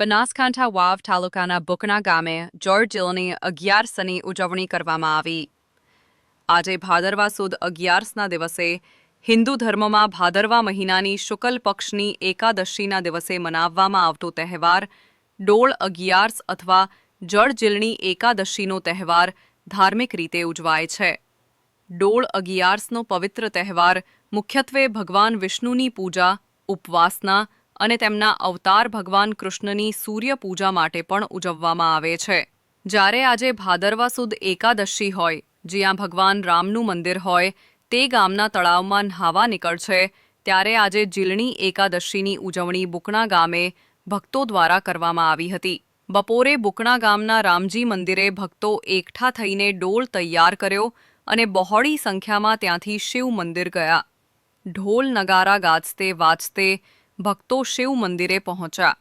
બનાસકાંઠા વાવ તાલુકાના બુકના ગામે જોર્જ અગિયારસની ઉજવણી કરવામાં આવી. આજે ભાદરવા સુદ અગિયારસના દિવસે હિન્દુ ધર્મમાં ભાદરવા મહિનાની શુકલ પક્ષની એકાદશીના દિવસે મનાવવામાં આવતો તહેવાર ડોળ અગિયારસ અથવા જળજીલણી એકાદશીનો તહેવાર ધાર્મિક રીતે ઉજવાય છે. ડોળ અગિયારસનો પવિત્ર તહેવાર મુખ્યત્વે ભગવાન વિષ્ણુની પૂજા, ઉપવાસના અને તેમના અવતાર ભગવાન કૃષ્ણની સૂર્ય પૂજા માટે પણ ઉજવવામાં આવે છે. જ્યારે આજે ભાદરવા સુદ એકાદશી હોય, જ્યાં ભગવાન રામનું મંદિર હોય, તે ગામના તળાવમાં નહાવા નીકળશે, ત્યારે આજે જીલણી એકાદશીની ઉજવણી બુકણા ગામે ભક્તો દ્વારા કરવામાં આવી હતી. બપોરે બુકણા ગામના રામજી મંદિરે ભક્તો એકઠા થઈને ડોલ તૈયાર કર્યો અને બહોળી સંખ્યામાં ત્યાંથી શિવ મંદિર ગયા. ઢોલ નગારા ગાજતે, વાજતે ભક્તો શિવ મંદિરે પહોંચ્યા.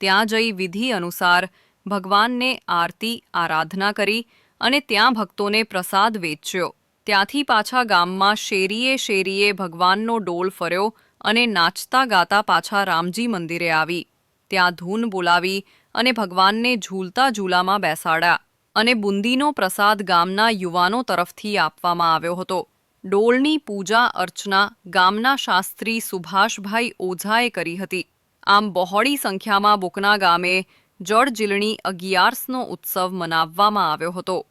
ત્યાં જઈ વિધિ અનુસાર ભગવાનને આરતી, આરાધના કરી અને ત્યાં ભક્તોને પ્રસાદ વેચ્યો. ત્યાંથી પાછા ગામમાં શેરીએ શેરીએ ભગવાનનો ડોલ ફર્યો અને નાચતા ગાતા પાછા રામજી મંદિરે આવી. ત્યાં ધૂન બોલાવી અને ભગવાનને ઝૂલતા ઝૂલામાં બેસાડ્યા અને બુંદીનો પ્રસાદ ગામના યુવાનો તરફથી આપવામાં આવ્યો હતો. ડોલની પૂજા અર્ચના ગામના શાસ્ત્રી સુભાષભાઈ ઓઝાએ કરી હતી. આમ બહોળી સંખ્યામાં બુકના ગામે જળજીલણી અગિયારસનો ઉત્સવ મનાવવામાં આવ્યો હતો.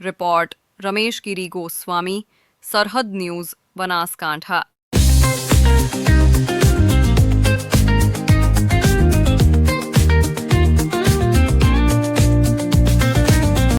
રિપોર્ટ રમેશ ગિરી ગોસ્વામી, સરહદ ન્યૂઝ, બનાસકાંઠા.